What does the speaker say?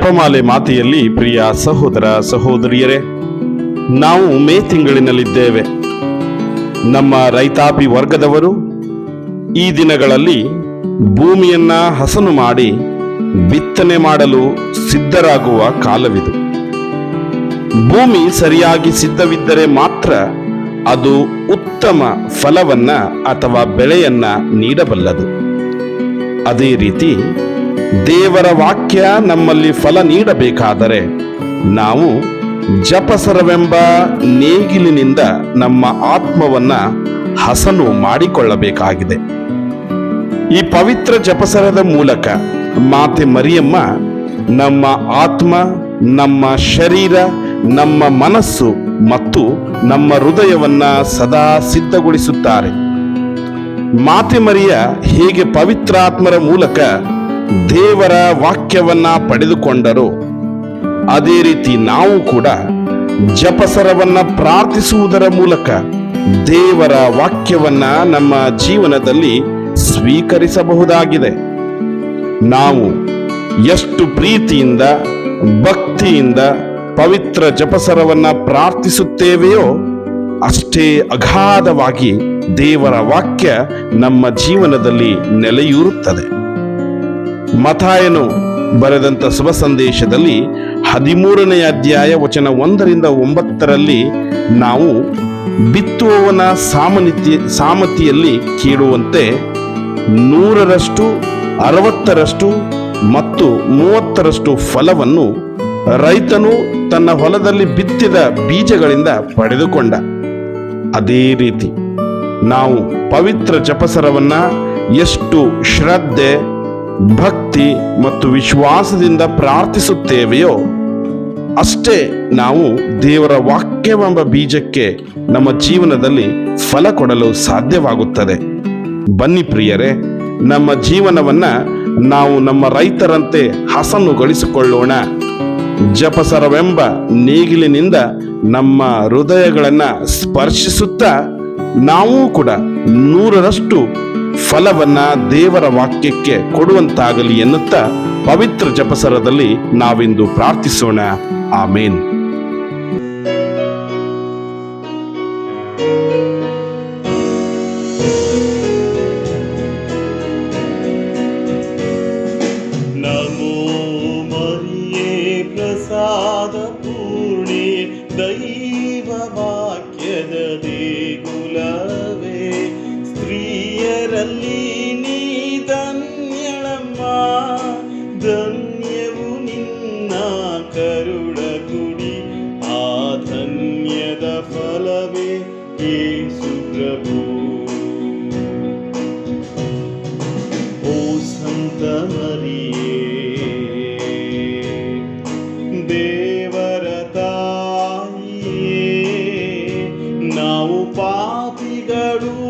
ಜಪಮಾಲೆ ಮಾತೆಯಲ್ಲಿ ಪ್ರಿಯ ಸಹೋದರ ಸಹೋದರಿಯರೇ, ನಾವು ಮೇ ತಿಂಗಳಿನಲ್ಲಿದ್ದೇವೆ. ನಮ್ಮ ರೈತಾಪಿ ವರ್ಗದವರು ಈ ದಿನಗಳಲ್ಲಿ ಭೂಮಿಯನ್ನ ಹಸನು ಮಾಡಿ ಬಿತ್ತನೆ ಮಾಡಲು ಸಿದ್ಧರಾಗುವ ಕಾಲವಿದು. ಭೂಮಿ ಸರಿಯಾಗಿ ಸಿದ್ಧವಿದ್ದರೆ ಮಾತ್ರ ಅದು ಉತ್ತಮ ಫಲವನ್ನ ಅಥವಾ ಬೆಳೆಯನ್ನ ನೀಡಬಲ್ಲದು. ಅದೇ ರೀತಿ ದೇವರ ವಾಕ್ಯ ನಮ್ಮಲ್ಲಿ ಫಲ ನೀಡಬೇಕಾದರೆ ನಾವು ಜಪಸರವೆಂಬ ನೇಗಿಲಿನಿಂದ ನಮ್ಮ ಆತ್ಮವನ್ನ ಹಸನು ಮಾಡಿಕೊಳ್ಳಬೇಕಾಗಿದೆ. ಈ ಪವಿತ್ರ ಜಪಸರದ ಮೂಲಕ ಮಾತೆ ಮರಿಯಮ್ಮ ನಮ್ಮ ಆತ್ಮ, ನಮ್ಮ ಶರೀರ, ನಮ್ಮ ಮನಸ್ಸು ಮತ್ತು ನಮ್ಮ ಹೃದಯವನ್ನ ಸದಾ ಸಿದ್ಧಗೊಳಿಸುತ್ತಾರೆ. ಮಾತೆ ಮರಿಯ ಹೇಗೆ ಪವಿತ್ರಾತ್ಮರ ಮೂಲಕ ದೇವರ ವಾಕ್ಯವನ್ನ ಪಡೆದುಕೊಂಡರು. ಅದೇ ರೀತಿ ನಾವು ಕೂಡ ಜಪಸರವನ್ನ ಪ್ರಾರ್ಥಿಸುವುದರ ಮೂಲಕ ದೇವರ ವಾಕ್ಯವನ್ನ ನಮ್ಮ ಜೀವನದಲ್ಲಿ ಸ್ವೀಕರಿಸಬಹುದಾಗಿದೆ. ನಾವು ಎಷ್ಟು ಪ್ರೀತಿಯಿಂದ, ಭಕ್ತಿಯಿಂದ ಪವಿತ್ರ ಜಪಸರವನ್ನ ಪ್ರಾರ್ಥಿಸುತ್ತೇವೆಯೋ ಅಷ್ಟೇ ಅಗಾಧವಾಗಿ ದೇವರ ವಾಕ್ಯ ನಮ್ಮ ಜೀವನದಲ್ಲಿ ನೆಲೆಯೂರುತ್ತದೆ. ಮಥಾಯನು ಬರೆದಂತ ಶುಭ ಸಂದೇಶದಲ್ಲಿ ಹದಿಮೂರನೇ ಅಧ್ಯಾಯ ವಚನ ಒಂದರಿಂದ ಒಂಬತ್ತರಲ್ಲಿ ನಾವು ಬಿತ್ತುವವನ ಸಾಮನಿತಿ ಸಾಮತಿಯಲ್ಲಿ ಕೇಳುವಂತೆ ನೂರರಷ್ಟು, ಅರವತ್ತರಷ್ಟು ಮತ್ತು ಮೂವತ್ತರಷ್ಟು ಫಲವನ್ನು ರೈತನು ತನ್ನ ಹೊಲದಲ್ಲಿ ಬಿತ್ತಿದ ಬೀಜಗಳಿಂದ ಪಡೆದುಕೊಂಡ. ಅದೇ ರೀತಿ ನಾವು ಪವಿತ್ರ ಜಪಸರವನ್ನು ಎಷ್ಟು ಶ್ರದ್ಧೆ ಭಕ್ತಿ ಮತ್ತು ವಿಶ್ವಾಸದಿಂದ ಪ್ರಾರ್ಥಿಸುತ್ತೇವೆಯೋ, ಅಷ್ಟೇ ನಾವು ದೇವರ ವಾಕ್ಯವೆಂಬ ಬೀಜಕ್ಕೆ ನಮ್ಮ ಜೀವನದಲ್ಲಿ ಫಲ ಕೊಡಲು ಸಾಧ್ಯವಾಗುತ್ತದೆ. ಬನ್ನಿ ಪ್ರಿಯರೇ, ನಮ್ಮ ಜೀವನವನ್ನ ನಾವು ನಮ್ಮ ರೈತರಂತೆ ಹಸನುಗೊಳಿಸಿಕೊಳ್ಳೋಣ. ಜಪಸರವೆಂಬ ನೇಗಿಲಿನಿಂದ ನಮ್ಮ ಹೃದಯಗಳನ್ನು ಸ್ಪರ್ಶಿಸುತ್ತಾ, ನಾವು ಕೂಡ ನೂರರಷ್ಟು ಫಲವನ್ನ ದೇವರ ವಾಕ್ಯಕ್ಕೆ ಕೊಡುವಂತಾಗಲಿ ಎನ್ನುತ್ತಾ ಪವಿತ್ರ ಜಪಸರದಲ್ಲಿ ನಾವಿಂದು ಪ್ರಾರ್ಥಿಸೋಣ. ಆಮೇನ್. ನಮೋ ಮರಿಯೇ ಸ್ತ್ರೀಯರಲ್ಲಿ ನೀ ಧನ್ಯಳಮ್ಮ. ಧನ್ಯವು ನಿನ್ನ ಕರುಣ ಗುಡಿ. ಆ ಧನ್ಯದ ಫಲವೇ ಯೇಸು ಪ್ರಭು. ಓ ಸಂತ ನಾವು ಪಾಪಿಗಳು.